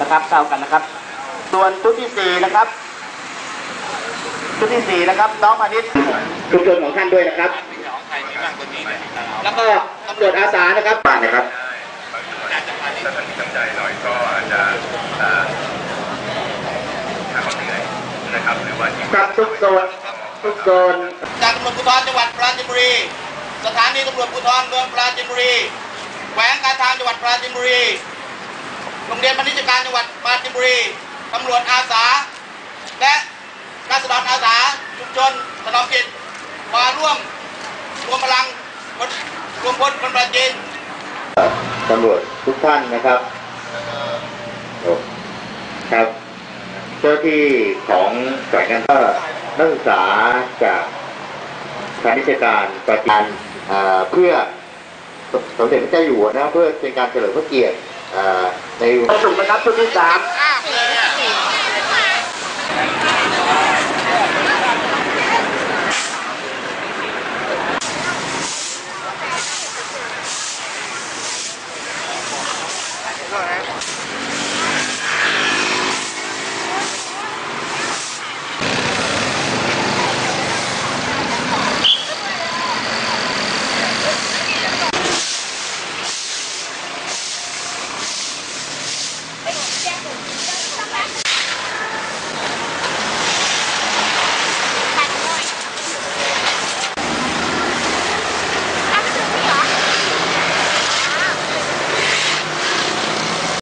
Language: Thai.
นะครับเท่ากันนะครับ ส่วนชุดที่สี่นะครับชุดที่สี่นะครับน้องพาณิชย์ชุมชนของท่านด้วยนะครับ แล้วก็ตำรวจอาสานะครับบ้านนะครับถ้าท่านมีกำใจหน่อยก็อาจจะเอ่อหาความเหนื่อยนะครับหรือว่าที่ครับทุกโซนทุกโซนจากตำรวจภูธรจังหวัดปราจีนบุรี สถานีตำรวจภูธรเมืองปราจีนบุรีแขวงการทางจังหวัดปราจีนบุรี โรงเรียนพาณิชย การจังหวัดปราจีนบุรีตำรวจอาสา และราษฎรอาสาชุมชนถนอมกิจมาร่วมรวมพลังรวมพลคนปราจีนตำรวจทุกท่านนะครับครับเจ้าที่ของสายงานก็นักศึกษาจากคณะวิชาการประจานเพื่อสมเด็จพระเจ้าอยู่หัวนะเพื่อเป็นการเฉลิมพระเกียรติ อ่าในสุขนะครับชุดที่สามค